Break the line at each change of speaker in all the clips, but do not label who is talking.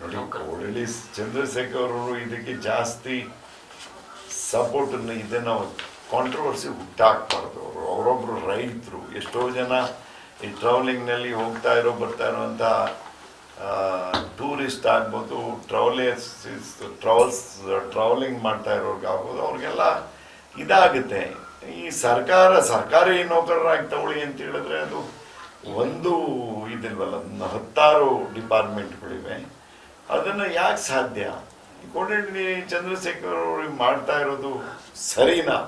ನೋಡಿ ಚಂದ್ರಶೇಖರ್ ಅವರು ಇದಕ್ಕೆ ಜಾಸ್ತಿ ಸಪೋರ್ಟ್ ಇದನ್ನ ಕಾಂಟ್ರವರ್ಸಿ ಹುಟ್ಟಾಕ್ಬಾರ್ದು. ಅವರು ಅವರೊಬ್ರು ರೈತರು. ಎಷ್ಟೋ ಜನ ಈ ಟ್ರಾವೆಲಿಂಗ್ನಲ್ಲಿ ಹೋಗ್ತಾ ಇರೋ ಬರ್ತಾ ಇರೋವಂಥ ಟೂರಿಸ್ಟ್ ಆಗ್ಬೋದು ಟ್ರಾವೆಲರ್ಸ್ ಟ್ರಾವೆಲ್ಸ್ ಟ್ರಾವೆಲಿಂಗ್ ಮಾಡ್ತಾ ಇರೋರ್ಗಾಗ್ಬೋದು ಅವ್ರಿಗೆಲ್ಲ ಇದಾಗುತ್ತೆ. ಈ ಸರ್ಕಾರ ಸರ್ಕಾರಿ ನೌಕರರಾಗಿ ತಗೊಳ್ಳಿ ಅಂತ ಹೇಳಿದ್ರೆ ಅದು ಒಂದು ಇದಿಲ್ವಲ್ಲ ಹತ್ತಾರು ಡಿಪಾರ್ಟ್ಮೆಂಟ್ಗಳಿವೆ ಅದನ್ನು ಯಾಕೆ ಸಾಧ್ಯ? ಈ ಚಂದ್ರಶೇಖರ್ ಅವ್ರಿಗೆ ಮಾಡ್ತಾ ಇರೋದು ಸರಿನಾ?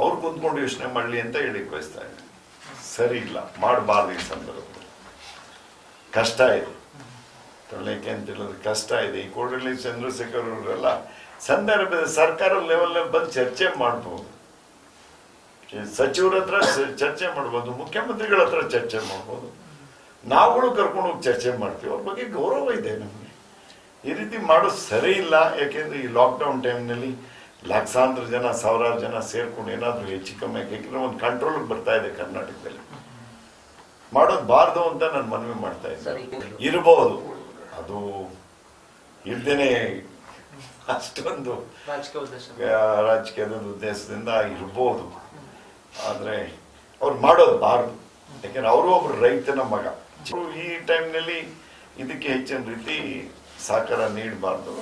ಅವ್ರು ಕುಂತ್ಕೊಂಡು ಯೋಚನೆ ಮಾಡಲಿ ಅಂತ ಹೇಳಿ ಬಯಸ್ತಾ ಇದ್ದೀನಿ ಸರಿ ಇಲ್ಲ, ಮಾಡಬಾರ್ದು ಈ ಸಂದರ್ಭದಲ್ಲಿ. ಕಷ್ಟ ಇದೆ. ತೊಗೊಳ್ಳಿಕ್ಕೆ ಅಂತ ಕಷ್ಟ ಇದೆ. ಈ ಕೋಡಳ್ಳಿ ಚಂದ್ರಶೇಖರ್ ಅವರೆಲ್ಲ ಸಂದರ್ಭದ ಸರ್ಕಾರ ಲೆವೆಲ್ ಬಂದು ಚರ್ಚೆ ಮಾಡ್ಬೋದು. ಸಚಿವರ ಹತ್ರ ಚರ್ಚೆ ಮಾಡ್ಬೋದು, ಮುಖ್ಯಮಂತ್ರಿಗಳ ಹತ್ರ ಚರ್ಚೆ ಮಾಡ್ಬೋದು. ನಾವುಗಳು ಕರ್ಕೊಂಡು ಹೋಗಿ ಚರ್ಚೆ ಮಾಡ್ತೀವಿ. ಅವ್ರ ಬಗ್ಗೆ ಗೌರವ ಇದೆ ನಮಗೆ. ಈ ರೀತಿ ಮಾಡೋದು ಸರಿ ಇಲ್ಲ ಯಾಕೆಂದ್ರೆ ಈ ಲಾಕ್ಡೌನ್ ಟೈಮ್ನಲ್ಲಿ ಲಕ್ಷಾಂತರ ಜನ ಸಾವಿರಾರು ಜನ ಸೇರ್ಕೊಂಡು ಏನಾದರೂ ಹೆಚ್ಚು ಕಮ್ಮಿ ಯಾಕೆಂದ್ರೆ ಒಂದು ಕಂಟ್ರೋಲ್ಗೆ ಬರ್ತಾ ಇದೆ ಕರ್ನಾಟಕದಲ್ಲಿ. ಮಾಡೋದು ಬಾರ್ದು ಅಂತ ನಾನು ಮನವಿ ಮಾಡ್ತಾ
ಇದ್ದೀನಿ
ಇದ್ದೆ ಇರಬಹುದು ಅದು ಇಲ್ದೇನೆ ಅಷ್ಟೊಂದು ರಾಜಕೀಯದ ಉದ್ದೇಶದಿಂದ ಇರ್ಬೋದು. ಆದರೆ ಅವ್ರು ಮಾಡೋದು ಬಾರ್ದು. ಯಾಕೆಂದ್ರೆ ಅವರು ಒಬ್ಬರು ರೈತನ ಮಗ. ಈ ಟೈಮ್ನಲ್ಲಿ ಇದಕ್ಕೆ ಹೆಚ್ಚಿನ ರೀತಿ ಸಹಕಾರ ನೀಡಬಾರ್ದು.